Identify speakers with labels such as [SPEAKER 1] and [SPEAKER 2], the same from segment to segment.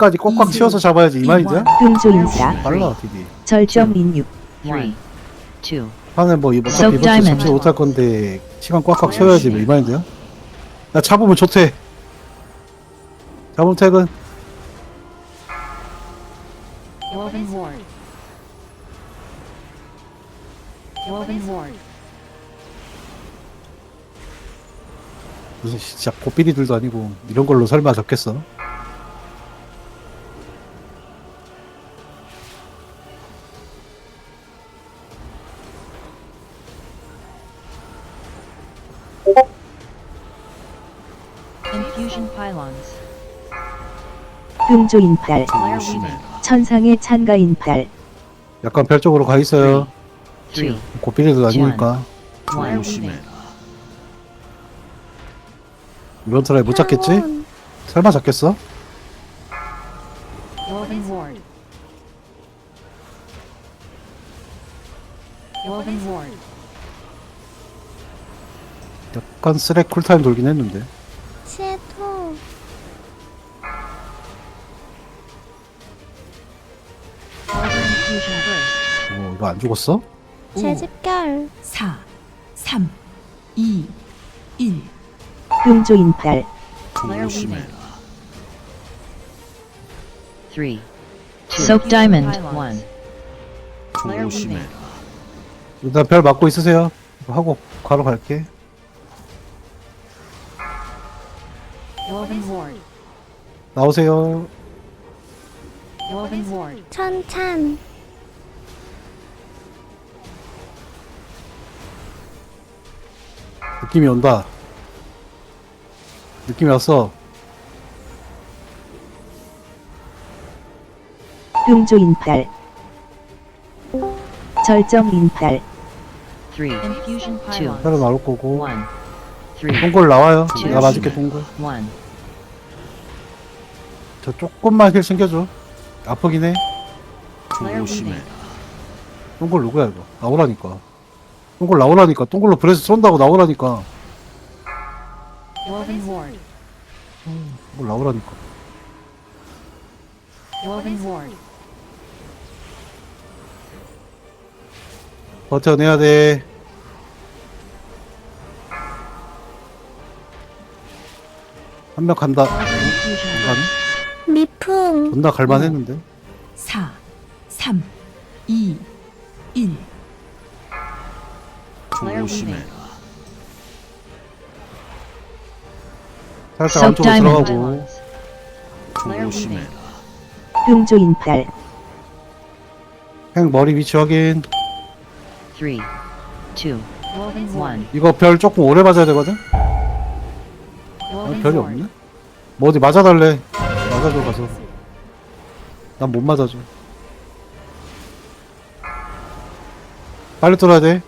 [SPEAKER 1] 끝까지 꽉꽉 채워서 잡아야지 이 말이야?
[SPEAKER 2] 흉조인사
[SPEAKER 1] 빨라 디디
[SPEAKER 2] 절정 인육
[SPEAKER 3] Three, two,
[SPEAKER 1] 판에 뭐 이번
[SPEAKER 3] Soap
[SPEAKER 1] 이번 주. 잡지 못할 건데 시간 꽉꽉 채워야지 뭐이 말인데요? 야 잡으면 좋대 잡으면 퇴근
[SPEAKER 4] Woven Ward. Woven Ward.
[SPEAKER 1] 무슨 진짜 고삐리들도 아니고 이런 걸로 설마 적겠어?
[SPEAKER 3] Pylons,
[SPEAKER 4] Weaving.
[SPEAKER 2] 천상의 찬가 인팔
[SPEAKER 1] 약간 별 쪽으로 가 있어요
[SPEAKER 3] three,
[SPEAKER 1] 고삐리도 아니니까
[SPEAKER 3] one.
[SPEAKER 1] 이번 트라이 못 잡겠지? 설마 잡겠어?
[SPEAKER 4] Ward. Ward.
[SPEAKER 1] 약간 쓰레 쿨타임 돌긴 했는데 어 이거 안 죽었어?
[SPEAKER 5] 제 집결
[SPEAKER 6] 4, 3, 2, 1.
[SPEAKER 2] 흉조인팔
[SPEAKER 4] Flare Weaving.
[SPEAKER 3] three, two, soap diamond, one,
[SPEAKER 4] Flare Weaving.
[SPEAKER 1] 일단 별 맞고 있으세요 하고 바로 갈게. 나오세요
[SPEAKER 4] Woven Ward.
[SPEAKER 5] 천
[SPEAKER 1] 느낌이 온다. 느낌이 왔어
[SPEAKER 2] 흉조인팔 절정 인팔
[SPEAKER 3] three, infusion pylons,
[SPEAKER 1] 별 나올 거고.
[SPEAKER 3] One, three,
[SPEAKER 1] 동굴 나와요.
[SPEAKER 3] 두.
[SPEAKER 1] 내가 맞을게 동굴.
[SPEAKER 3] One,
[SPEAKER 1] 저 조금만 힐 챙겨줘. 아프긴 해.
[SPEAKER 4] Weaving.
[SPEAKER 1] 동굴 누구야 이거? 나오라니까 동굴 나오라니까. 동굴로 브레스 쏜다고 나오라니까.
[SPEAKER 4] Woven Ward.
[SPEAKER 1] 뭘 나오라니까.
[SPEAKER 4] Woven Ward.
[SPEAKER 1] 버텨내야 돼. 한 명 간다.
[SPEAKER 3] burst,
[SPEAKER 5] 미풍.
[SPEAKER 1] 존나 갈만했는데.
[SPEAKER 6] 4, 3, 2, 1.
[SPEAKER 4] Weaving.
[SPEAKER 1] 살짝 안쪽으로 들어가고
[SPEAKER 4] Flare Weaving.
[SPEAKER 2] 흉조인팔
[SPEAKER 1] 행 머리 위치 확인
[SPEAKER 3] three, two,
[SPEAKER 4] Woven Ward.
[SPEAKER 3] one,
[SPEAKER 1] 이거 별 조금 오래 맞아야 되거든? 아, 별이. 없네? 뭐 어디 맞아달래 맞아줘 가서 난 못 맞아줘 빨리 돌아야 돼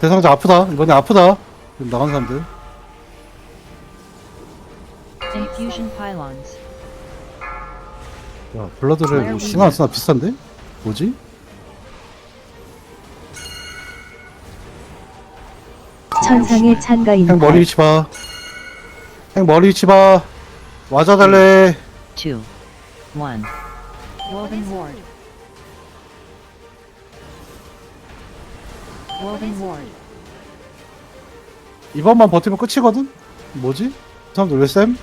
[SPEAKER 1] 대상자 아프다. 이번에 아프다. 지금 나간 사람들.
[SPEAKER 3] Infusion pylons,
[SPEAKER 1] 야 블러드를 신화 안 쓰나? 비슷한데? 뭐지?
[SPEAKER 2] 천상의
[SPEAKER 1] 행
[SPEAKER 2] 찬가인팔
[SPEAKER 1] 머리 위치 봐 행 머리 위치 봐.
[SPEAKER 3] two, one,
[SPEAKER 4] Woven Ward.
[SPEAKER 1] 이번만 버티면 끝이거든? 뭐지? 이 사람들 왜 쌤?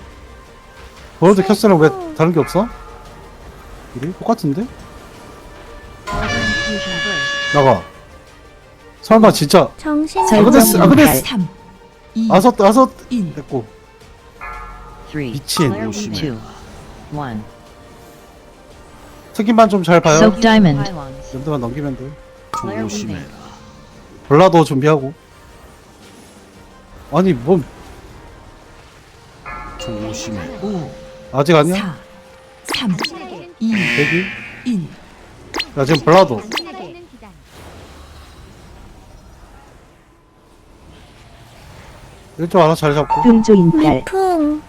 [SPEAKER 1] 버드 캐스는 왜 다른 게 없어? 우리 똑같은데? 나가. 설마 진짜
[SPEAKER 5] 정신
[SPEAKER 1] 아, 아,
[SPEAKER 6] 3, 2,
[SPEAKER 1] 아섯 아섯
[SPEAKER 6] 1.
[SPEAKER 1] 됐고 미친
[SPEAKER 3] one,
[SPEAKER 1] 특임만 좀 잘 봐요.
[SPEAKER 3] diamond,
[SPEAKER 1] 연도만 넘기면 돼.
[SPEAKER 4] Weaving.
[SPEAKER 1] 볼라도 준비하고. 아니 뭔
[SPEAKER 6] 5,
[SPEAKER 1] 아직 아니야?
[SPEAKER 6] 4, 3, 2,
[SPEAKER 1] 대기.
[SPEAKER 6] 1.
[SPEAKER 1] 야 지금 볼라도. 일좀 알아 잘 잡고.
[SPEAKER 2] 흉조인팔
[SPEAKER 5] 미풍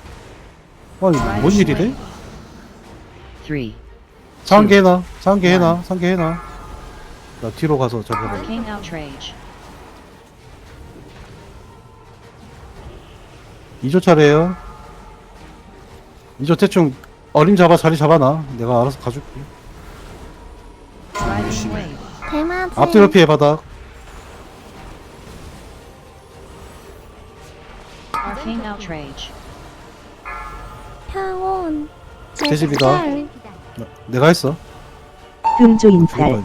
[SPEAKER 1] 아니 뭔 일이래?
[SPEAKER 3] three,
[SPEAKER 1] 상계 해놔. 상계 해놔. 상계 해놔. 나 뒤로 가서 저기 봐.
[SPEAKER 3] arcane outrage,
[SPEAKER 1] 2조 차례에요 2조 대충 어림 잡아 자리 잡아놔 내가 알아서 가줄게.
[SPEAKER 5] 대마지.
[SPEAKER 1] 앞뒤로 피해 바닥
[SPEAKER 3] Arcane outrage.
[SPEAKER 5] 평온.
[SPEAKER 1] 제집이다. 나- 내가 했어
[SPEAKER 2] 금조
[SPEAKER 1] 죽은
[SPEAKER 2] 인팔
[SPEAKER 1] 거야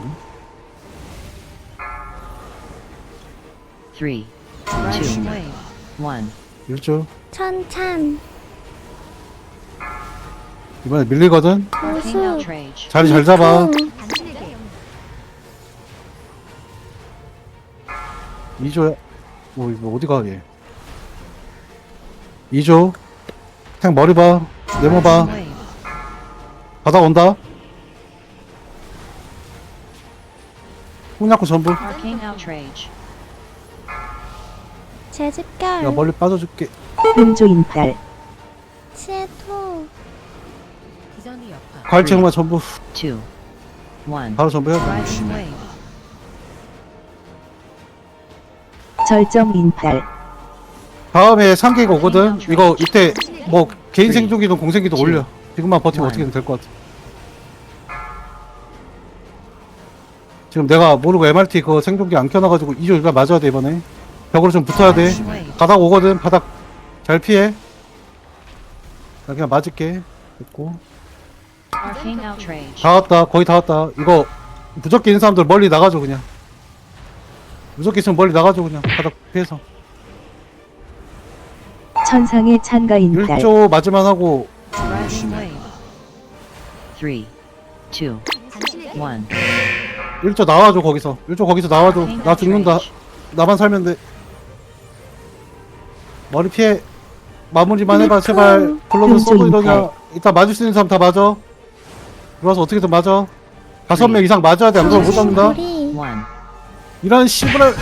[SPEAKER 3] Three, two, one.
[SPEAKER 1] 1조
[SPEAKER 5] 천찬.
[SPEAKER 1] 이번에 밀리거든
[SPEAKER 3] outrage.
[SPEAKER 1] 자리 잘 잡아
[SPEAKER 5] 쿵.
[SPEAKER 1] 2조야 뭐 이거 어디 가 얘 2조 탱 머리 봐 네모 봐
[SPEAKER 3] Wave.
[SPEAKER 1] 바닥 온다 콩약고 전부
[SPEAKER 3] Arcane outrage.
[SPEAKER 5] 제집결.
[SPEAKER 1] 야 멀리 빠져줄게
[SPEAKER 2] 금조 인팔
[SPEAKER 5] 치에토.
[SPEAKER 1] 과일책만 전부.
[SPEAKER 3] Two, one.
[SPEAKER 1] 바로 전부 해야 돼
[SPEAKER 3] Riding wave.
[SPEAKER 2] 절정 인팔
[SPEAKER 1] 다음에 상계가 오거든? 이거 이때 뭐 개인 생존기든 공생기든 올려. 지금만 버티면 어떻게든 될 것 같아. 지금 내가 모르고 MRT 그 생존기 안 켜놔가지고 2조 일가 맞아야 돼 이번에. 벽으로 좀 붙어야 돼. 바닥 오거든? 바닥 잘 피해. 나 그냥 맞을게. 됐고.
[SPEAKER 3] Arcane outrage.
[SPEAKER 1] 다 왔다. 거의 다 왔다. 이거 무적기 있는 사람들 멀리 나가줘 그냥. 무적기 있으면 멀리 나가줘 그냥. 바닥 피해서.
[SPEAKER 2] 천상의 찬가 인팔
[SPEAKER 1] 1조 맞으만 하고.
[SPEAKER 3] Riding wave. Three, two, one.
[SPEAKER 1] 1조 나와줘 거기서. 1조 거기서 나와줘.
[SPEAKER 3] Arcane
[SPEAKER 1] 나 죽는다.
[SPEAKER 3] outrage.
[SPEAKER 1] 나만 살면 돼. 머리 피해 마무리만 해봐 제발. 블러드
[SPEAKER 2] 금조
[SPEAKER 1] 써도 이러냐
[SPEAKER 2] 인팔.
[SPEAKER 1] 이따 맞을 수 있는 사람 다 맞아. 들어와서 어떻게든 맞아? 다섯 명 이상 맞아야 돼. 안 그러면 못 잡는다. 이런 씨부랄